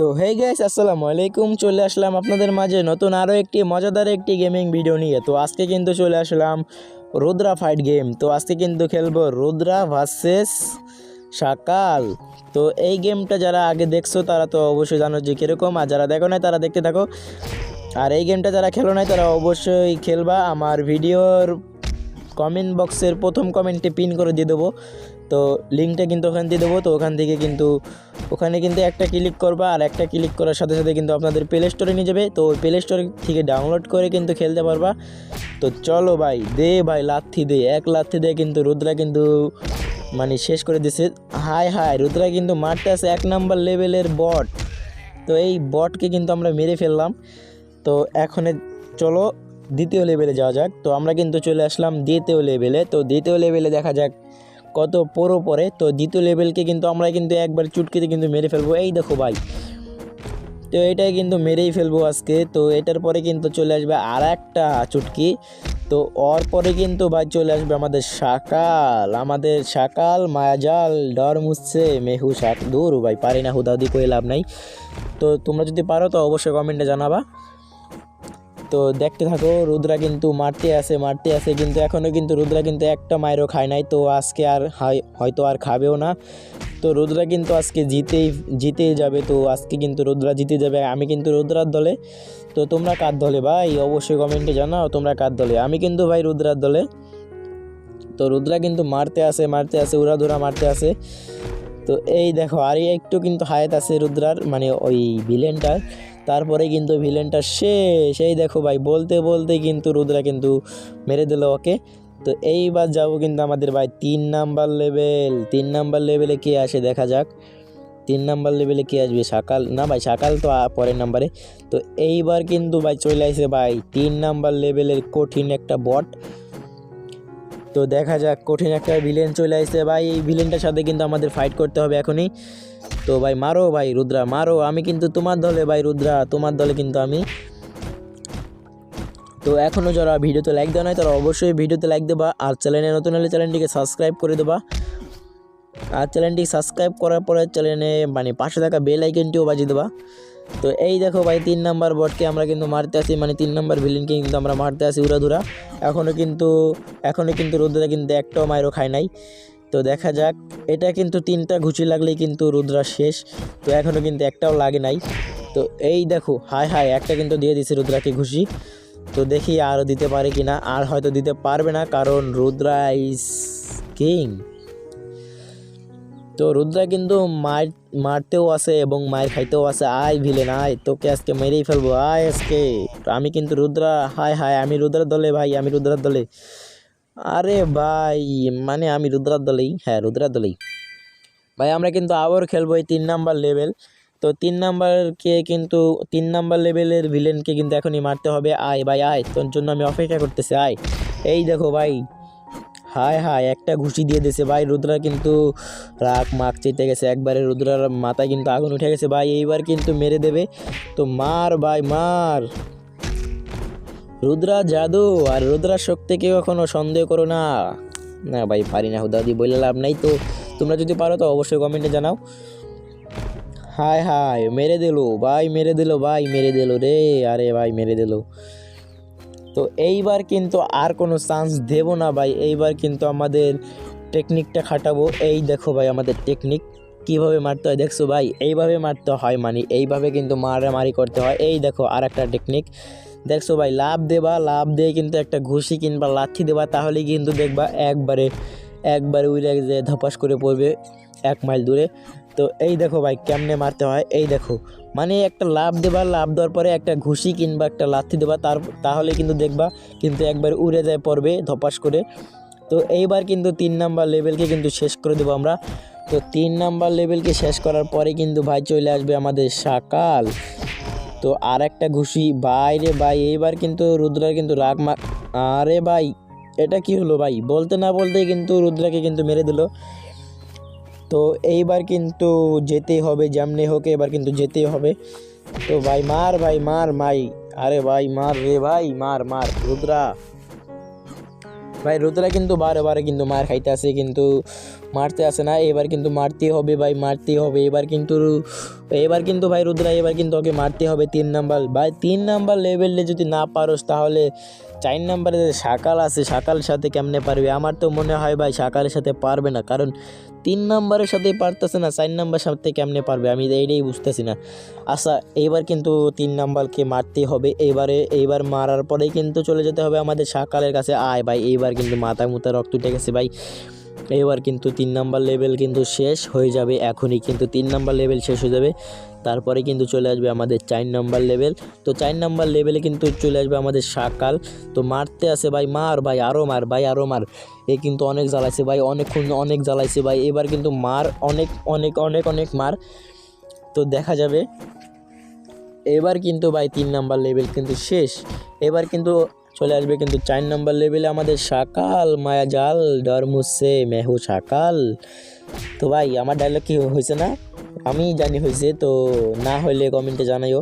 তো hey guys আসসালামু আলাইকুম। চলে আসলাম আপনাদের মাঝে নতুন আরও একটি মজাদার একটি গেমিং ভিডিও নিয়ে। তো, আজকে কিন্তু চলে আসলাম রুদ্রা ফাইট গেম তো, আজকে কিন্তু খেলব রুদ্রা ভার্সেস সকাল তো, এই গেমটা যারা আগে দেখছ, তারা তো অবশ্যই জানো যে কীরকম। আর যারা দেখো নাই, তারা দেখতে থাকো। আর এই গেমটা যারা খেলো নাই, তারা অবশ্যই খেলবা। আমার ভিডিওর কমেন্ট বক্সের প্রথম কমেন্টে পিন করে দিয়ে দেবো। তো লিঙ্কটা কিন্তু ওখান দিয়ে দেবো। তো ওখান থেকে কিন্তু, ওখানে কিন্তু একটা ক্লিক করবা আর একটা ক্লিক করার সাথে সাথে কিন্তু আপনাদের প্লে স্টোরে নিয়ে যাবে। তো প্লে স্টোর থেকে ডাউনলোড করে কিন্তু খেলতে পারবা। তো চলো ভাই, দে ভাই লাথি দে। এক লাথি দে কিন্তু রুদ্রা কিন্তু মানে শেষ করে দিছে। হাই হাই রুদ্রা কিন্তু মারতে আছে এক নাম্বার লেভেলের বট তো এই বটকে কিন্তু আমরা মেরে ফেললাম। তো এখন চলো দ্বিতীয় লেভেলে যাওয়া যাক। তো আমরা কিন্তু চলে আসলাম দ্বিতীয় লেভেলে তো দ্বিতীয় লেভেলে দেখা যাক কত পরো পরে, তো দ্বিতীয় লেভেলকে কিন্তু আমরা কিন্তু একবার চুটকিতে কিন্তু মেরে ফেলব। এই দেখো ভাই। তো এটাই কিন্তু মেরেই ফেলব আজকে। তো এটার পরে কিন্তু চলে আসবে আর একটা চুটকি। তো ওর পরে কিন্তু ভাই চলে আসবে আমাদের শাকাল। আমাদের শাকাল, মায়াজাল ডর মুচ্ছে মেহু, শাক, দূর। ভাই পারি না, হুদাহুদি করে লাভ নাই। তো তোমরা যদি পারো তো অবশ্যই কমেন্টে জানাবা। তো দেখতে থাকো, রুদ্রা কিন্তু মারতে আসে মারতে আসে, কিন্তু এখনও কিন্তু রুদ্রা কিন্তু একটা মায়েরও খায় নাই। তো আজকে আর হয়- হয়তো আর খাবেও না। তো রুদ্রা কিন্তু আজকে জিতেই জিতেই যাবে, তো আজকে কিন্তু রুদ্রা জিতে যাবে। আমি কিন্তু রুদ্রার দলে। তো তোমরা কার দলে ভাই? অবশ্যই কমেন্টে জানাও তোমরা কার দলে। আমি কিন্তু ভাই রুদ্রার দলে। তো রুদ্রা কিন্তু মারতে আসে মারতে আসে, উড়াধুরা মারতে আসে। তো এই দেখো আর একটু কিন্তু হায়াত আছে রুদ্রার মানে ওই ভিলেনটার তারপরে কিন্তু ভিলেনটা শেষ। এই দেখো ভাই, বলতে বলতে কিন্তু রুদ্রা কিন্তু মেরে দিল ওকে। তো এইবার যাব কিন্তু আমাদের ভাই তিন নাম্বার লেভেল তিন নাম্বার লেভেলে কে আসে দেখা যাক। তিন নাম্বার লেভেলে কে আসবে? সকাল না ভাই, সকাল তো পরের নাম্বারে। তো এইবার কিন্তু ভাই চলে আসে ভাই তিন নাম্বার লেভেলের কঠিন একটা বট তো দেখা যাক, কঠিন একটা ভিলেন চলে আসছে। ভাই, এই ভিলেনটার সাথে কিন্তু আমাদের ফাইট করতে হবে এখনই। তো ভাই, মারো ভাই, রুদ্রা, মারো। আমি কিন্তু তোমার দলে ভাই, রুদ্রা, তোমার দলে কিন্তু আমি। তো এখনও যারা ভিডিওতে লাইক দেওয়া নয় তারা অবশ্যই ভিডিওতে লাইক দেবা। আর চ্যানেলে নতুন হলে চ্যানেলটিকে সাবস্ক্রাইব করে দেবা। আর চ্যানেলটি সাবস্ক্রাইব করার পরে চ্যানেলে মানে পাশে থাকা বেল আইকনটিও বাজিয়ে দেবা। তো এই দেখো ভাই, তিন নাম্বার বটকে আমরা কিন্তু মারতে আসি। মানে তিন নাম্বার ভিলেনকে কিন্তু আমরা মারতে আসি উড়াধুরা। এখনও কিন্তু এখনও কিন্তু রুদ্রা কিন্তু একটাও মায়েরও খায় নাই। তো দেখা যাক, এটা কিন্তু তিনটা ঘুচি লাগলেই কিন্তু রুদ্রা শেষ। তো এখনও কিন্তু একটাও লাগে নাই। তো এই দেখো, হায় হায়, একটা কিন্তু দিয়ে দিছে রুদ্রাকে ঘুষি তো দেখি আরও দিতে পারে কি না আর হয়তো দিতে পারবে না, কারণ রুদ্রা ইজ কিং তো রুদ্রা কিন্তু মার, মারতেও আসে এবং মায়ের খাইতেও আসে। আয় ভিলেন, আয়, তোকে আজকে মেরেই ফেলব, আয় আজকে। আমি কিন্তু রুদ্রা, হায় হায়, আমি রুদ্রার দলে, ভাই, আমি রুদ্রার দলে। আরে ভাই মানে আমি রুদ্রার দলেই হ্যাঁ রুদ্রার দলেই। ভাই, আমরা কিন্তু আবার খেলব এই তিন নাম্বার লেভেল। তো তিন নাম্বারকে কিন্তু, তিন নাম্বার লেভেলের ভিলেনকে কিন্তু এখনই মারতে হবে। আয় ভাই, আয়, তোর জন্য আমি অপেক্ষা করতেছি, আয়। এই দেখো ভাই হায় হায়, একটা ঘুষি দিয়ে দিয়েছে ভাই। রুদ্রা কিন্তু রাগ, মাগ চেতে গেছে। একবারে রুদ্রার মাথায় কিন্তু আগুন উঠে গেছে ভাই। এইবার কিন্তু মেরে দেবে। তো মার ভাই, মার। রুদ্রা জাদু, আর রুদ্রার শক্তি কেউ এখনও সন্দেহ করো না। না ভাই, পারি না হুদাদি বলে লাভ নাই তো। তোমরা যদি পারো তো অবশ্যই কমেন্টে জানাও। হায় হায়, মেরে দিলো। ভাই, মেরে দিলো, ভাই, মেরে দিলো রে। আরে ভাই, মেরে দিলো। তো এইবার কিন্তু আর কোনো চান্স দেব না ভাই। এইবার কিন্তু আমাদের টেকনিকটা খাটাবো। এই দেখো ভাই আমাদের টেকনিক কীভাবে মারতে হয়। দেখছ ভাই, এইভাবে মারতে হয় মানে এইভাবে কিন্তু মারামারি করতে হয়। এই দেখো আর একটা টেকনিক দেখছ ভাই লাভ দেবা লাভ দিয়ে কিন্তু একটা ঘুষি কিংবা লাথি দেবা তাহলে কিন্তু দেখবা একবারে একবারে উড়ে যে ধপাস করে পড়বে এক মাইল দূরে। তো এই দেখো ভাই, কেমনে মারতে হয়? এই দেখো মানে একটা লাভ দেবা লাভ দেওয়ার পরে একটা ঘুষি কিংবা একটা লাথি দেবা, তার, তাহলে কিন্তু দেখবা কিন্তু একবার উড়ে যায় পড়বে ধপাস করে। তো এইবার কিন্তু তিন নাম্বার লেভেলকে কিন্তু শেষ করে দেবো আমরা। তো তিন নাম্বার লেভেলকে শেষ করার পরে কিন্তু ভাই চলে আসবে আমাদের সকাল তো আর একটা ঘুষি বাইরে ভাই, এইবার কিন্তু রুদ্রার কিন্তু রাগ মা, আরে ভাই, এটা কি হলো ভাই? বলতে না বলতেই কিন্তু রুদ্রাকে কিন্তু মেরে দিল। তো এইবার কিন্তু যেতেই হবে, যেমনি হোক এবার কিন্তু যেতেই হবে। তো ভাই মার ভাই মার, মাই। আরে ভাই মার রে ভাই, মার মার। রুদ্রা। ভাই রুদ্রা কিন্তু বারে বারে কিন্তু মার খাইতে আসে কিন্তু মারতে আসে না। এবার কিন্তু মারতেই হবে ভাই মারতেই হবে। এবার কিন্তু এবার কিন্তু ভাই রুদ্রা, এবার কিন্তু ওকে মারতে হবে তিন নাম্বার। ভাই তিন নাম্বার লেভেলে যদি না পারোস তাহলে চার নাম্বারে যে শাকাল আছে শাকাল সাথে কেমনে পারবে? আমার তো মনে হয় ভাই সাকালের সাথে পারবে না। কারণ তিন নাম্বারের সাথে পারতেছে না, চার নাম্বার সাথে কেমনে পারবে? আমি এইটাই বুঝতেছি না। আচ্ছা এইবার কিন্তু তিন নাম্বারকে মারতে হবে। এইবারে, এইবার মারার পরেই কিন্তু চলে যেতে হবে আমাদের সাকালের কাছে। আয় ভাই, এইবার কিন্তু মাথা মুথা রক্ত উঠে গেছে ভাই। এবার কিন্তু তিন নাম্বার লেভেল কিন্তু শেষ হয়ে যাবে, এখনই কিন্তু তিন নাম্বার লেভেল শেষ হয়ে যাবে। তারপরে কিন্তু চলে আসবে আমাদের চার নাম্বার লেভেল তো চার নাম্বার লেভেলে কিন্তু চলে আসবে আমাদের শাকাল। তো মারতে আসে ভাই, মার ভাই আরও মার ভাই আরও মার। এ কিন্তু অনেক জ্বালাইছে ভাই, অনেকক্ষণ অনেক জ্বালাইছে ভাই। এবার কিন্তু মার, অনেক অনেক অনেক অনেক মার। তো দেখা যাবে। এবার কিন্তু ভাই তিন নাম্বার লেভেল কিন্তু শেষ। এবার কিন্তু চলে আসবে কিন্তু চার নম্বর লেভেলে আমাদের জাল ডর মুসে মেহু শাকাল। তো ভাই, আমার ডায়লগ কি হয়েছে না? আমি জানি হয়েছে তো না হইলে কমেন্টে জানাইও।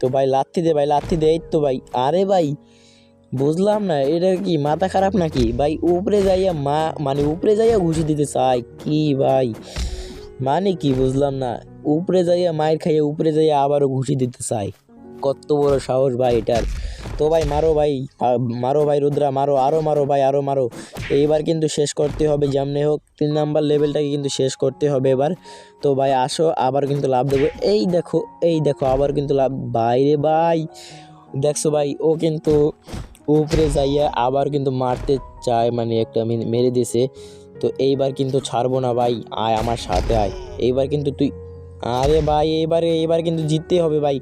তো ভাই লাথি দে ভাই লাথি দে, এই তো ভাই। আরে ভাই, বুঝলাম না, এটা কি মাথা খারাপ নাকি? ভাই, উপরে যাইয়া মা মানে উপরে যাইয়া ঘুষি দিতে চাই কি ভাই? মানে কি, বুঝলাম না। উপরে যাইয়া মায়ের খাইয়ে উপরে যাইয়া আবারও ঘুষি দিতে চাই কত বড় সাহস ভাই এটার। তো ভাই, মারো ভাই মারো ভাই রুদ্রা, মারো আরও মারো ভাই আরও মারো। এইবার কিন্তু শেষ করতে হবে, যেমনি হোক, তিন নাম্বার লেভেলটাকে কিন্তু শেষ করতে হবে এবার। তো ভাই, আসো, আবার কিন্তু লাভ দেবো। এই দেখো এই দেখো, আবার কিন্তু লাভ বাইরে ভাই। দেখছ ভাই, ও কিন্তু উপরে যাইয়া আবার কিন্তু মারতে চায় মানে একটা মেরে দিছে। তো এইবার কিন্তু ছাড়বো না ভাই, আয় আমার সাথে আয়। এইবার কিন্তু তুই, আরে ভাই এবারে এইবার কিন্তু জিততে হবে ভাই।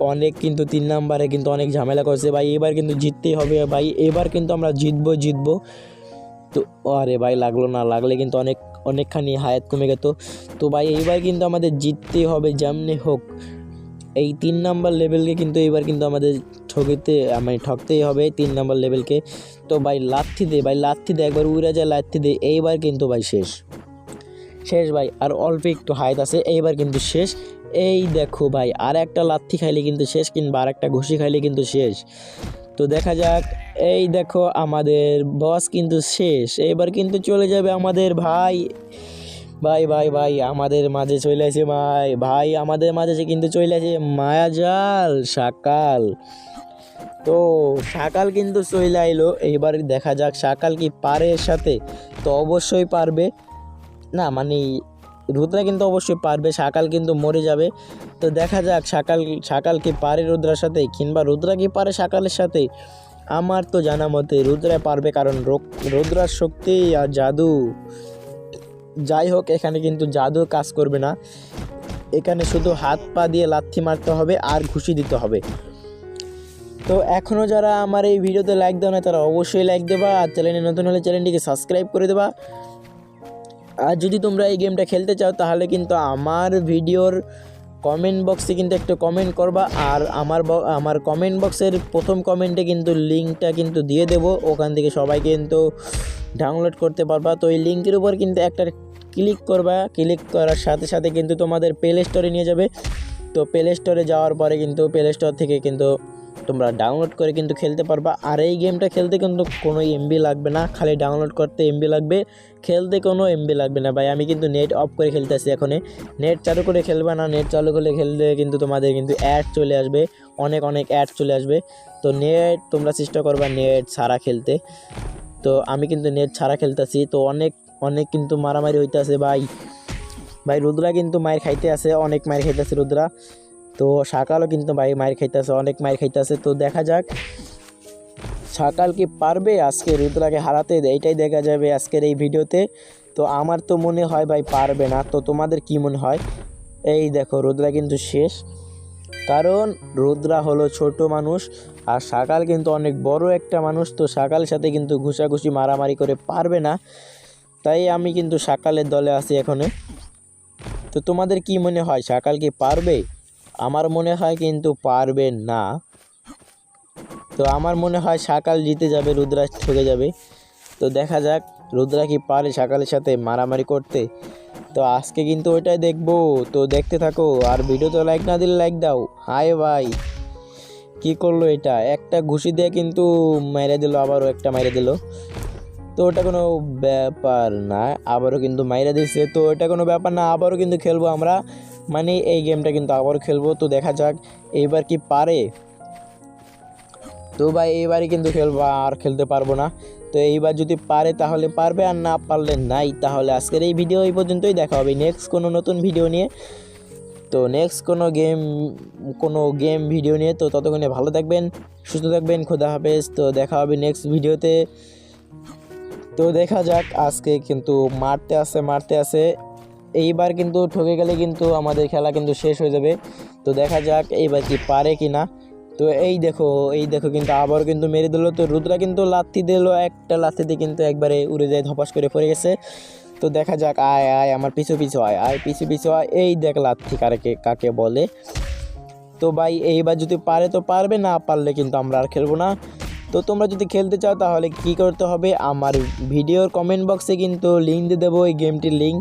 অনেক কিন্তু তিন নাম্বারে কিন্তু অনেক ঝামেলা করছে। ভাই, এবার কিন্তু জিততেই হবে। ভাই, এবার কিন্তু আমরা জিতবো জিতবো। তো, আরে ভাই, লাগল না। লাগলে কিন্তু অনেক, অনেকখানি হায়াত কমে গেত। তো ভাই এইবার কিন্তু আমাদের জিততেই হবে যেমনি হোক। এই তিন নাম্বার লেভেলকে কিন্তু এবার কিন্তু আমাদের ঠকিতে মানে ঠকতেই হবে তিন নাম্বার লেভেলকে। তো ভাই, লাথি দে, ভাই, লাথি দে, একবার উড়ে যায় লাথি দে। এইবার কিন্তু ভাই শেষ। শেষ ভাই, আর অল্প একটু হাইট আছে। এইবার কিন্তু শেষ। এই দেখো ভাই, আর একটা লাথি খাইলে কিন্তু শেষ কিংবা আর একটা ঘুষি খাইলে কিন্তু শেষ। তো দেখা যাক, এই দেখো আমাদের বস কিন্তু শেষ। এবার কিন্তু চলে যাবে আমাদের ভাই। ভাই ভাই ভাই, আমাদের মাঝে চলে আসে ভাই। ভাই, আমাদের মাঝে যে কিন্তু চলে আসে মায়াজাল, শাকাল। তো শাকাল কিন্তু চলে আইলো। এইবার দেখা যাক শাকাল কি পারে এর সাথে। তো অবশ্যই পারবে। না মানে রুদ্রা কিন্তু অবশ্যই পারবে, শাকাল কিন্তু মরে যাবে। তো দেখা যাক, শাকাল শাকাল কি পারে রুদ্রার সাথে কিংবা রুদ্রা কি পারে শাকালের সাথে? আমার তো জানা মতে রুদ্রা পারবে কারণ রুদ্রার শক্তি আর জাদু। যাই হোক, এখানে কিন্তু জাদু কাজ করবে না। এখানে শুধু হাত পা দিয়ে লাথি মারতে হবে আর ঘুষি দিতে হবে। তো এখনও যারা আমার এই ভিডিওতে লাইক দেওয়া না, তারা অবশ্যই লাইক দেবা। আর চ্যানেলে নতুন হলে চ্যানেলটিকে সাবস্ক্রাইব করে দেবা। আর যদি তোমরা এই গেমটা খেলতে চাও, তাহলে কিন্তু আমার ভিডিওর কমেন্ট বক্সে কিন্তু একটু কমেন্ট করবা। আর আমার আমার কমেন্ট বক্সের প্রথম কমেন্টে কিন্তু লিঙ্কটা কিন্তু দিয়ে দেব। ওখান থেকে সবাই কিন্তু ডাউনলোড করতে পারবা। তো এই লিঙ্কের উপর কিন্তু একটা ক্লিক করবা। ক্লিক করার সাথে সাথে কিন্তু তোমাদের প্লে স্টোরে নিয়ে যাবে। তো প্লে স্টোরে যাওয়ার পরে কিন্তু প্লে স্টোর থেকে কিন্তু তোমরা ডাউনলোড করে কিন্তু খেলতে পারবা। আর এই গেমটা খেলতে কিন্তু কোনো এমবি লাগবে না। খালি ডাউনলোড করতে এমবি লাগবে। খেলতে কোনো এমবি লাগবে না ভাই। আমি কিন্তু নেট অফ করে খেলতেছি এখনে নেট চালু করে খেলবে না নেট চালু করে খেললে কিন্তু তোমাদের কিন্তু অ্যাড চলে আসবে। অনেক অনেক অ্যাড চলে আসবে। তো নেট তোমরা চেষ্টা করবা নেট ছাড়া খেলতে। তো আমি কিন্তু নেট ছাড়া খেলতেছি। তো অনেক অনেক কিন্তু মারামারি হইতেছে ভাই। ভাই রুদ্রা কিন্তু মায়ের খাইতে আছে। অনেক মায়ের খাইতেছে রুদ্রা। তো সকালও কিন্তু ভাই মায়ের খাইতেছে, অনেক মায়ের খাইতেছে। তো দেখা যাক সকাল কি পারবে আজকে রুদ্রাকে হারাতে? এইটাই দেখা যাবে আজকের এই ভিডিওতে। তো আমার তো মনে হয় ভাই পারবে না। তো তোমাদের কি মনে হয়? এই দেখো, রুদ্রা কিন্তু শেষ। কারণ রুদ্রা হলো ছোট মানুষ আর সকাল কিন্তু অনেক বড় একটা মানুষ। তো সকালের সাথে কিন্তু ঘুষাঘুষি, মারামারি করে পারবে না। তাই আমি কিন্তু সকালের দলে আছি এখনে। তো তোমাদের কি মনে হয়? সকাল কি পারবে? আমার মনে হয় কিন্তু পারবে না। তো আমার মনে হয় সকাল জিতে যাবে রুদ্রা ঠকে যাবে। তো দেখা যাক, রুদ্রা কি পারে সকালের সাথে মারামারি করতে। তো আজকে কিন্তু ওইটাই দেখব। তো দেখতে থাকো, আর ভিডিও তো লাইক না দিলে লাইক দাও। হাই ভাই, কি করল এটা? একটা ঘুষি দিয়ে কিন্তু মেরে দিল, আবারও একটা মেরে দিল। তো ওটা কোনো ব্যাপার না, আবারও কিন্তু মাইরা দিচ্ছে তো ওটা কোনো ব্যাপার না, আবারও কিন্তু খেলব আমরা। মানে এই গেমটা কিন্তু আবারও খেলব। তো দেখা যাক, এইবার কি পারে? তো ভাই, এইবারই কিন্তু খেলব, আর খেলতে পারব না। তো এইবার যদি পারে তাহলে পারবে, আর না পারলে নাই, তাহলে আজকের এই ভিডিও এই পর্যন্তই। দেখা হবে নেক্সট কোনো নতুন ভিডিও নিয়ে। তো নেক্সট কোনো গেম কোনো গেম ভিডিও নিয়ে। তো ততক্ষণে ভালো থাকবেন, সুস্থ থাকবেন, খোদা হাফেজ। তো দেখা হবে নেক্সট ভিডিওতে তো দেখা যাক, আজকে কিন্তু মারতে আসে মারতে আসে। এইবার কিন্তু ঠকে গেলে কিন্তু আমাদের খেলা কিন্তু শেষ হয়ে যাবে। তো দেখা যাক এইবার কি পারে কি না তো এই দেখো এই দেখো কিন্তু আবার কিন্তু মেরে দিল। তো রুদ্রা কিন্তু লাথি দিল, একটা লাথিতে কিন্তু একবারে উড়ে যায়, ধপাস করে পড়ে গেছে। তো দেখা যাক, আয় আয়, আমার পিছু পিছু আয় আয়, পিছু পিছু আয়। এই দেখ লাথি কাকে কাকে বলে। তো ভাই, এইবার যদি পারে তো পারবে, না পারলে কিন্তু আমরা আর খেলব না। তো তোমরা যদি খেলতে চাও তাহলে কি করতে হবে? আমার ভিডিওর কমেন্ট বক্সে কিন্তু লিঙ্ক দিয়ে দেবো, এই গেমটির লিঙ্ক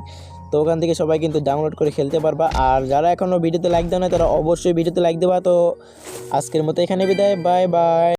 তো ওখান থেকে সবাই কিন্তু ডাউনলোড করে খেলতে পারবা। আর যারা এখনও ভিডিওতে লাইক দেয় না তারা অবশ্যই ভিডিওতে লাইক দেবা। তো আজকের মতো এখানে বিদায়। Bye bye